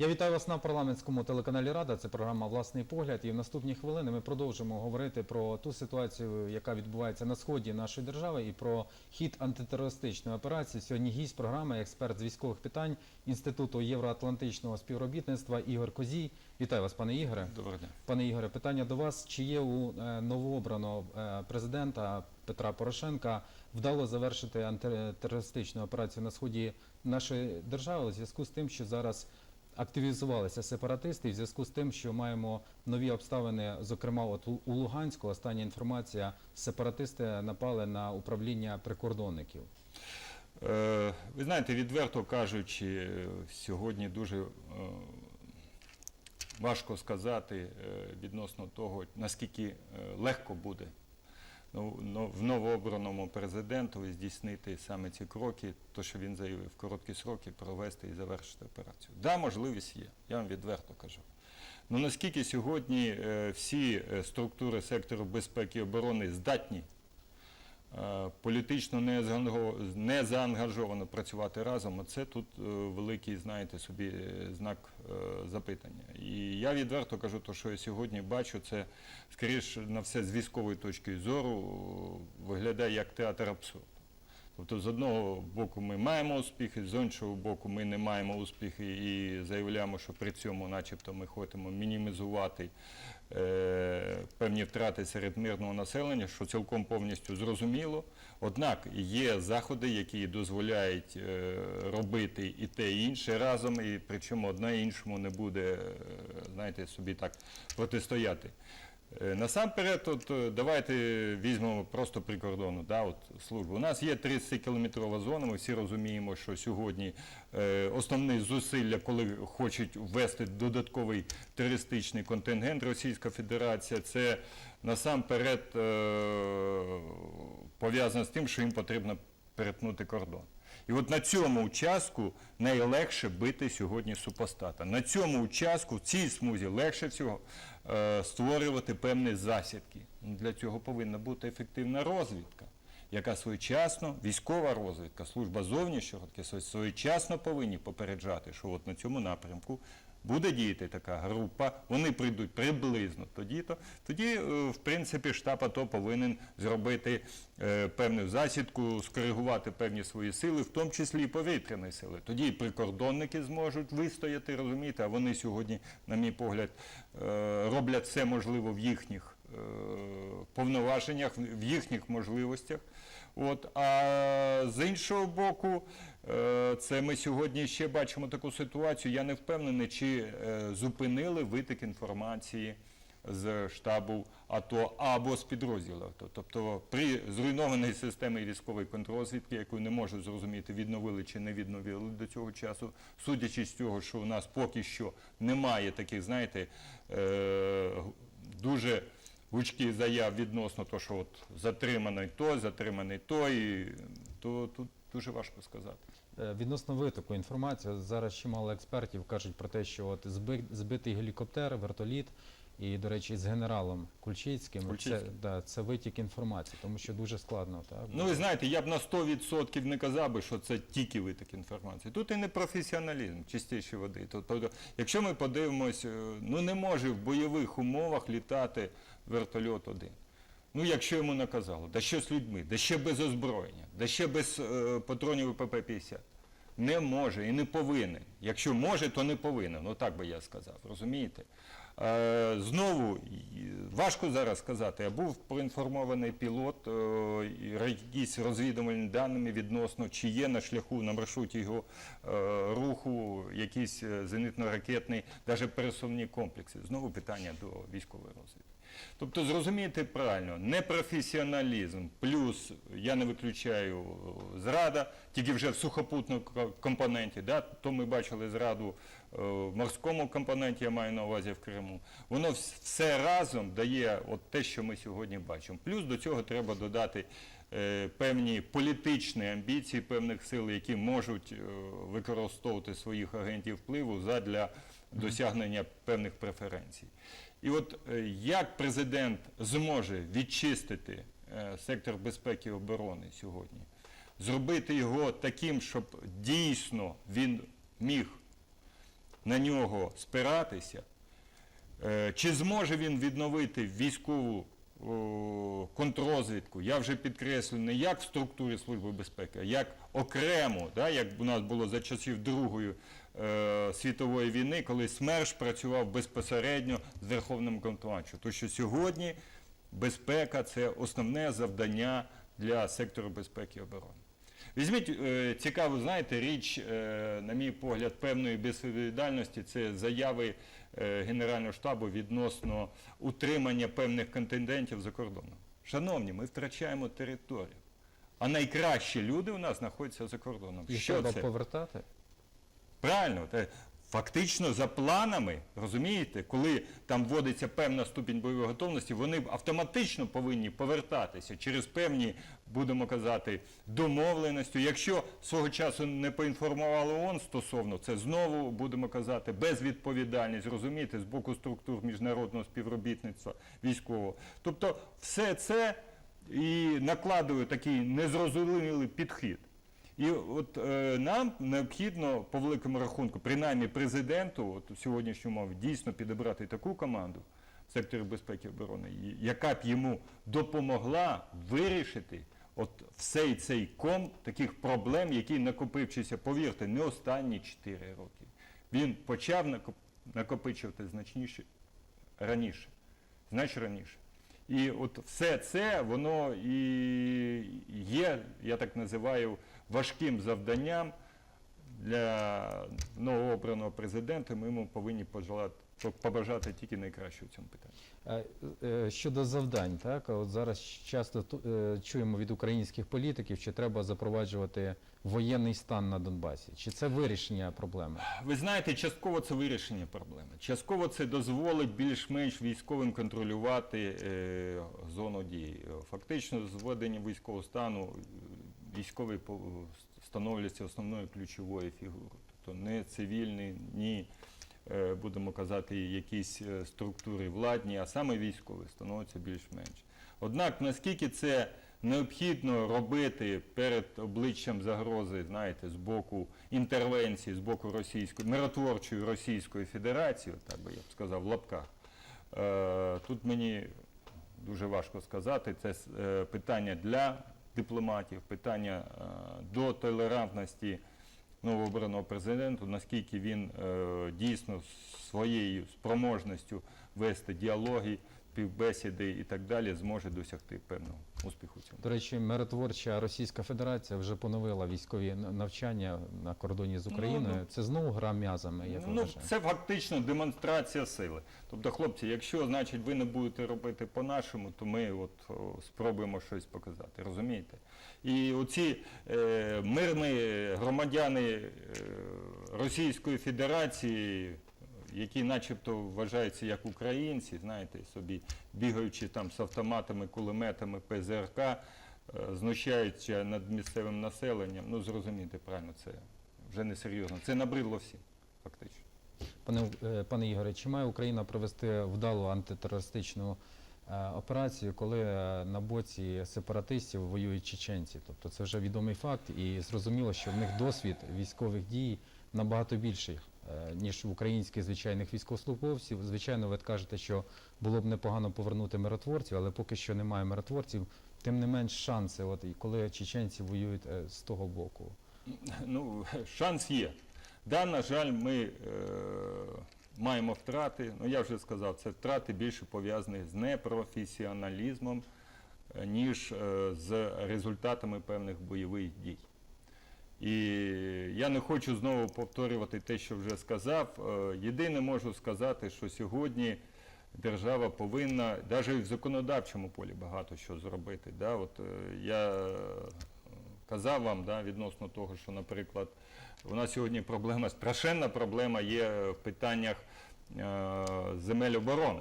Я вітаю вас на парламентському телеканалі Рада. Це програма Власний погляд. І в наступні хвилини ми продовжимо говорити про ту ситуацію, яка відбувається на сході нашої держави, і про хід антитерористичної операції. Сьогодні гість програми, експерт з військових питань Інституту євроатлантичного співробітництва Ігор Козій. Вітаю вас, пане Ігоре. Доброго дня. Пане Ігоре, питання до вас: чи є у е, новообраного е, президента Петра Порошенка вдало завершити антитерористичну операцію на сході нашої держави у зв'язку з тим, що зараз активізувалися сепаратисти, в зв'язку з тим, що маємо нові обставини, зокрема, от у- Луганську, остання інформація, сепаратисти напали на управління прикордонників. Е, ви знаєте, відверто кажучи, сьогодні дуже е, важко сказати е, відносно того, наскільки легко буде в новообраному президентові здійснити саме ці кроки, то що він заявив, в короткі сроки провести і завершити операцію. Да, можливість є, я вам відверто кажу. Ну наскільки сьогодні е, всі е, структури сектору безпеки і оборони здатні політично не заангажовано працювати разом, Це тут е, великий, знаєте, собі е, знак е, запитання. І я відверто кажу, то, що я сьогодні бачу, це скоріш на все з військової точки зору е, виглядає як театр абсурду. Тобто, з одного боку ми маємо успіхи, з іншого боку, ми не маємо успіхи і заявляємо, що при цьому, начебто, ми хочемо мінімізувати е, певні втрати серед мирного населення, що цілком повністю зрозуміло. Однак є заходи, які дозволяють е, робити і те, і інше разом, і причому одна іншому не буде, е, знаєте, собі так протистояти. Е, Насамперед, от, е, давайте візьмемо просто прикордонну да, от, службу. У нас є 30-кілометрова зона, ми всі розуміємо, що сьогодні е, основні зусилля, коли хочуть ввести додатковий терористичний контингент Російська Федерація, це насамперед е, пов'язано з тим, що їм потрібно перетнути кордон. І от на цьому участку найлегше бити сьогодні супостата. На цьому участку, в цій смузі, легше всього створювати певні засідки. Ну, Для цього повинна бути ефективна розвідка, яка своєчасно, військова розвідка, служба зовнішнього своєчасно повинні попереджати, що от на цьому напрямку буде діяти така група, вони прийдуть приблизно. Тоді, е, в принципі, штаб АТО повинен зробити е, певну засідку, скоригувати певні свої сили, в тому числі і повітряні сили. Тоді і прикордонники зможуть вистояти, розумієте, а вони сьогодні, на мій погляд, е, роблять все можливо в їхніх повноваженнях, в їхніх можливостях. От, а з іншого боку, це ми сьогодні ще бачимо таку ситуацію. Я не впевнений, чи е, зупинили витік інформації з штабу АТО або з підрозділу АТО. Тобто при зруйнованій системі військової контррозвідки, яку не можу зрозуміти, відновили чи не відновили до цього часу, судячи з цього, що у нас поки що немає таких, знаєте, е, дуже гучки заяв відносно того, що от затриманий той, затриманий той, то тут дуже важко сказати. Е, Відносно витоку інформації, зараз чимало експертів кажуть про те, що от збитий гелікоптер, вертоліт, і, до речі, з генералом Кульчицьким, це, да, це витік інформації, тому що дуже складно. Так? Ну, ви знаєте, я б на 100% не казав би, що це тільки виток інформації. Тут і не професіоналізм, чистіші води. Тобто, якщо ми подивимось, е, ну не може в бойових умовах літати вертольот один. Ну, якщо йому наказали, да що з людьми, да ще без озброєння, да ще без е, патронів ПП-50. Не може і не повинен. Якщо може, то не повинен. Ну так би я сказав, розумієте? Е, знову важко зараз сказати. Я був проінформований пілот, е, якісь розвідувальні даними відносно, чи є на шляху на маршруті його е, руху якісь е, зенитно-ракетні, навіть пересувні комплекси. Знову питання до військової розвідки. Тобто, зрозумієте правильно, непрофесіоналізм, плюс я не виключаю зрада, тільки вже в сухопутному компоненті, да? то ми бачили зраду е, в морському компоненті, я маю на увазі в Криму. Воно все разом дає от те, що ми сьогодні бачимо. Плюс до цього треба додати е, певні політичні амбіції певних сил, які можуть е, використовувати своїх агентів впливу задля досягнення певних преференцій. І от е, як президент зможе відчистити е, сектор безпеки і оборони сьогодні, зробити його таким, щоб дійсно він міг на нього спиратися, Е, Чи зможе він відновити військову о, контррозвідку? Я вже підкреслю не як в структурі Служби безпеки, а як окремо, да, як у нас було за часів Другої світової війни, коли СМЕРШ працював безпосередньо з Верховним командувачем. Тому що сьогодні безпека це основне завдання для сектору безпеки і оборони. Візьміть е, цікаву, знаєте, річ, е, на мій погляд, певної безвідповідальності це заяви е, Генерального штабу відносно утримання певних контингентів за кордоном. Шановні, ми втрачаємо територію. А найкращі люди у нас знаходяться за кордоном. І Що треба це? повертати. Правильно, те, фактично за планами, розумієте, коли там вводиться певна ступінь бойової готовності, вони автоматично повинні повертатися через певні, будемо казати, домовленості. Якщо свого часу не поінформували ООН стосовно, це знову будемо казати безвідповідальність, розумієте, з боку структур міжнародного співробітництва військового. Тобто, все це і накладує такий незрозумілий підхід. І от е, нам необхідно по великому рахунку, принаймні президенту, от в сьогоднішньому мові, дійсно підібрати таку команду в секторі безпеки і оборони, яка б йому допомогла вирішити от всей цей ком таких проблем, які накопившися, повірте, не останні 4 роки. Він почав накоп- накопичувати значніше раніше, значно раніше. І от все це, воно і є, я так називаю, важким завданням для новообраного президента. Ми йому повинні пожелати, побажати тільки найкраще в цьому питанні. Е, Щодо завдань, так от зараз часто е, чуємо від українських політиків, чи треба запроваджувати воєнний стан на Донбасі. Чи це вирішення проблеми? Ви знаєте, частково це вирішення проблеми. Частково це дозволить більш-менш військовим контролювати е, зону дії. Фактично, з введенням військового стану військовий становляться основною ключовою фігурою. Тобто не цивільний, ні, е, будемо казати, якісь е, структури владні, а саме військовий становиться більш-менш. Однак, наскільки це необхідно робити перед обличчям загрози, знаєте, з боку інтервенції, з боку російської, миротворчої Російської Федерації, так би я б сказав, в лапках, е, тут мені дуже важко сказати. Це питання для дипломатів, питання е, до толерантності новообраного президента, наскільки він е, дійсно своєю спроможністю вести діалоги, співбесіди і так далі зможе досягти певного успіху в цьому. До речі, миротворча Російська Федерація вже поновила військові навчання на кордоні з Україною. ну. Це знову гра м'язами, як ви Ну, вважаєте? це фактично демонстрація сили. Тобто, хлопці, якщо значить ви не будете робити по-нашому, то ми от о, спробуємо щось показати. Розумієте? І оці е, мирні громадяни е, Російської Федерації, які начебто вважаються як українці, знаєте, собі бігаючи там з автоматами, кулеметами, ПЗРК, е, знущаються над місцевим населенням, ну зрозумійте правильно, це вже не серйозно. Це набридло всім, фактично. Пане, е, пане Ігоре, чи має Україна провести вдалу антитерористичну е, операцію, коли на боці сепаратистів воюють чеченці? Тобто це вже відомий факт, і зрозуміло, що в них досвід військових дій набагато більший, ніж в українських звичайних військовослужбовців. Звичайно, ви кажете, що було б непогано повернути миротворців, але поки що немає миротворців. Тим не менш шанси, от коли чеченці воюють е, з того боку. Ну, шанс є. Да, на жаль, ми е, маємо втрати. Ну, я вже сказав, це втрати більше пов'язані з непрофесіоналізмом, е, ніж е, з результатами певних бойових дій. І я не хочу знову повторювати те, що вже сказав. Е, Єдине можу сказати, що сьогодні держава повинна, навіть в законодавчому полі багато що зробити. Да? От, е, я казав вам да, відносно того, що, наприклад, у нас сьогодні проблема, страшенна проблема є в питаннях е, земель оборони.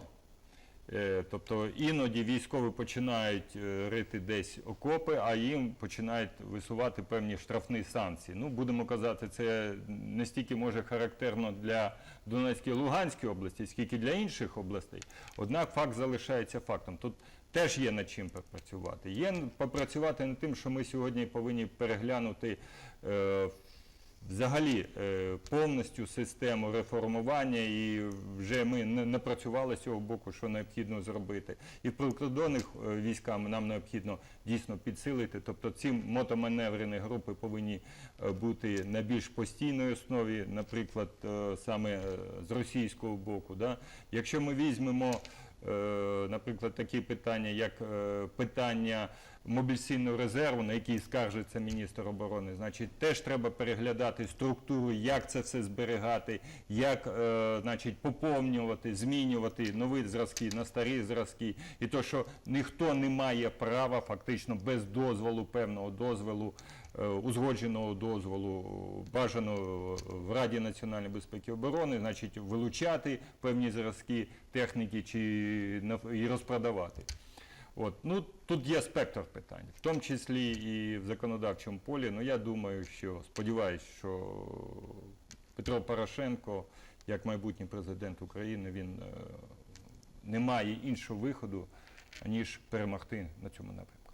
Е, Тобто іноді військові починають е, рити десь окопи, а їм починають висувати певні штрафні санкції. Ну, будемо казати, це не стільки може характерно для Донецької і Луганської області, скільки для інших областей. Однак факт залишається фактом. Тут теж є над чим попрацювати. Є попрацювати над тим, що ми сьогодні повинні переглянути е, взагалі е, повністю систему реформування, і вже ми не напрацювали з цього боку, що необхідно зробити. І в прикордонних е, військам нам необхідно дійсно підсилити. Тобто ці мотоманеврені групи повинні е, бути на більш постійної основі, наприклад, саме з російського боку. Да? Якщо ми візьмемо, наприклад, такі питання, як питання мобілізаційного резерву, на який скаржиться міністр оборони, значить, теж треба переглядати структуру, як це все зберігати, як е, значить, поповнювати, змінювати нові зразки на старі зразки. І то, що ніхто не має права фактично без дозволу, певного дозволу, е, узгодженого дозволу, бажаного в Раді національної безпеки і оборони, значить, вилучати певні зразки техніки чи і розпродавати. От. Ну, тут є спектр питань, в тому числі і в законодавчому полі. Ну, я думаю, що сподіваюся, що Петро Порошенко, як майбутній президент України, він е, не має іншого виходу, ніж перемогти на цьому напрямку.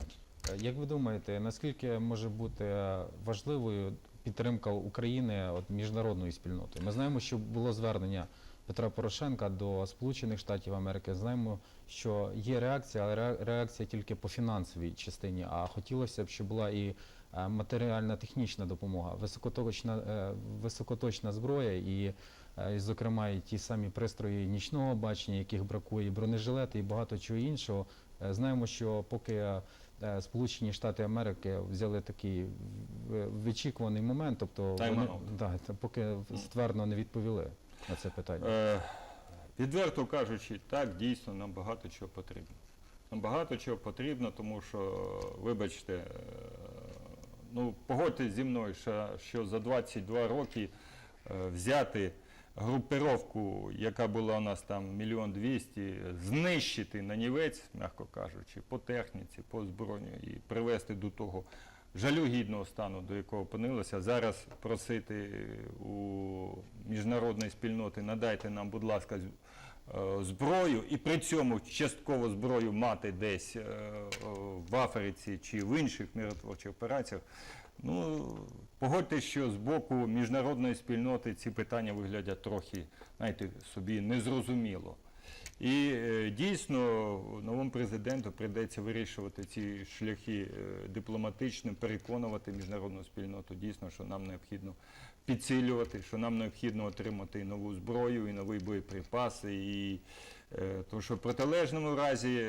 Е, Як ви думаєте, наскільки може бути важливою підтримка України от, міжнародної спільноти? Ми знаємо, що було звернення Петра Порошенка до Сполучених Штатів Америки. Знаємо, що є реакція, але реакція тільки по фінансовій частині. А хотілося б, щоб була і е, матеріальна технічна допомога, високоточна, е, високоточна зброя і. е, і, Зокрема, і ті самі пристрої нічного бачення, яких бракує, і бронежилети, і багато чого іншого. Знаємо, що поки Сполучені Штати Америки взяли такий вичікуваний момент, тобто вони, да, поки ствердно не відповіли на це питання. Е, відверто кажучи, так, дійсно, нам багато чого потрібно. Нам багато чого потрібно, тому що, вибачте, е, ну, погодьтесь зі мною, що, що за 22 роки е, взяти групировку, яка була у нас там мільйон двісті, знищити на нівець, м'яко кажучи, по техніці, по озброєнню і привести до того жалюгідного стану, до якого опинилося. Зараз просити у міжнародної спільноти надайте нам, будь ласка, е, зброю, і при цьому частково зброю мати десь е, в Африці чи в інших миротворчих операціях. Ну, погодьтесь, що з боку міжнародної спільноти ці питання виглядять трохи, знаєте, собі незрозуміло. І е, дійсно новому президенту прийдеться вирішувати ці шляхи е, дипломатично, переконувати міжнародну спільноту дійсно, що нам необхідно підсилювати, що нам необхідно отримати і нову зброю, і нові боєприпаси. І, е, тому що в протилежному разі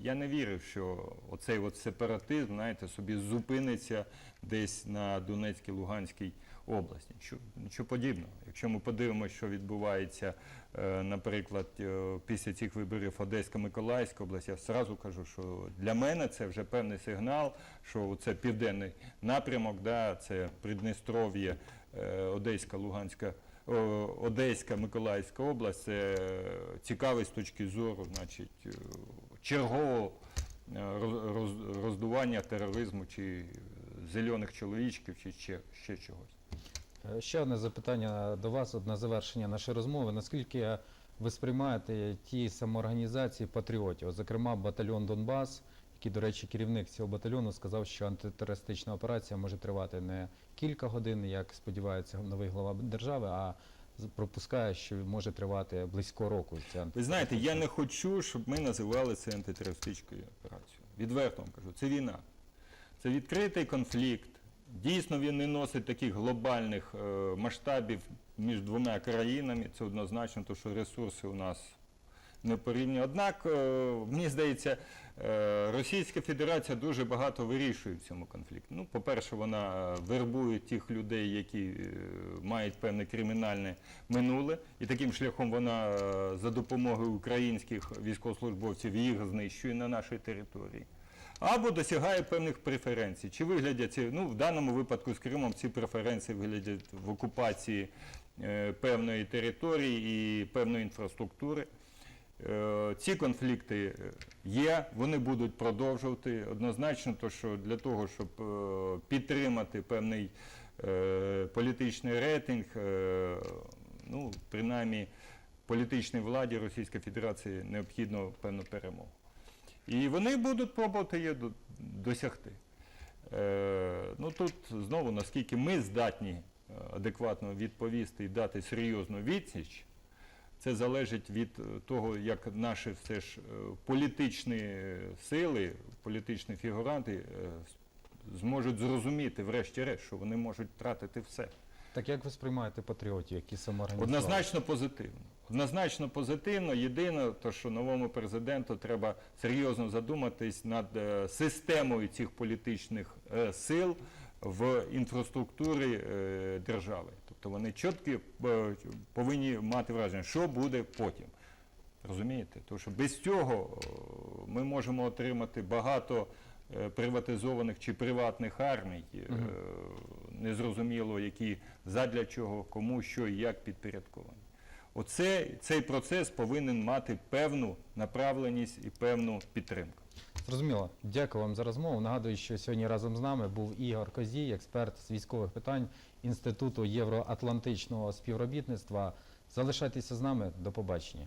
я не вірив, що оцей от сепаратизм, знаєте, собі зупиниться десь на Донецькій, Луганській області. Нічого, подібного. Якщо ми подивимося, що відбувається, е, наприклад, е, після цих виборів Одеська, Миколаївська область, я зразу кажу, що для мене це вже певний сигнал, що це південний напрямок, да, це Придністров'я, е, Одеська, Луганська. Одеська, Миколаївська область це цікавий з точки зору, значить, чергового роз- роз- роздування тероризму чи зелених чоловічків, чи ще, ще чогось. Е, Ще одне запитання до вас на завершення нашої розмови. Наскільки ви сприймаєте ті самоорганізації патріотів, зокрема батальйон Донбас, який, до речі, керівник цього батальйону сказав, що антитерористична операція може тривати не кілька годин, як сподівається новий глава держави, а пропускає, що може тривати близько року. Ця Ви знаєте, я не хочу, щоб ми називали це антитерористичною операцією. Відверто вам кажу, це війна. Це відкритий конфлікт. Дійсно, він не носить таких глобальних е, масштабів між двома країнами. Це однозначно, тому що ресурси у нас не порівняні. Однак, е, мені здається, е, Російська Федерація дуже багато вирішує в цьому конфлікті. Ну, по-перше, вона вербує тих людей, які мають певне кримінальне минуле, і таким шляхом вона за допомогою українських військовослужбовців їх знищує на нашій території. Або досягає певних преференцій. Чи виглядять ці, ну в даному випадку з Кримом ці преференції виглядять в окупації е, певної території і певної інфраструктури. Е, Ці конфлікти е, є, вони будуть продовжувати. Однозначно, то, що для того, щоб е, підтримати певний е, політичний рейтинг, е, ну, принаймні політичній владі Російської Федерації необхідно певну перемогу. І вони будуть пробувати її досягти. Е, ну тут знову наскільки ми здатні адекватно відповісти і дати серйозну відсіч, це залежить від е, того, як наші все ж е, політичні сили, політичні фігуранти е, зможуть зрозуміти, врешті-решт, що вони можуть втратити все. Так як ви сприймаєте патріотів, які самоорганізували? Однозначно позитивно. Однозначно позитивно. Єдине, то що новому президенту треба серйозно задуматись над е, системою цих політичних е, сил в інфраструктурі е, держави. Тобто вони чітко е, повинні мати враження, що буде потім. Розумієте? Тому що без цього ми можемо отримати багато приватизованих чи приватних армій, Мгм. Незрозуміло, які задля чого, кому, що і як підпорядковані. Оце, цей процес повинен мати певну направленість і певну підтримку. Зрозуміло. Дякую вам за розмову. Нагадую, що сьогодні разом з нами був Ігор Козій, експерт з військових питань Інституту євроатлантичного співробітництва. Залишайтеся з нами. До побачення.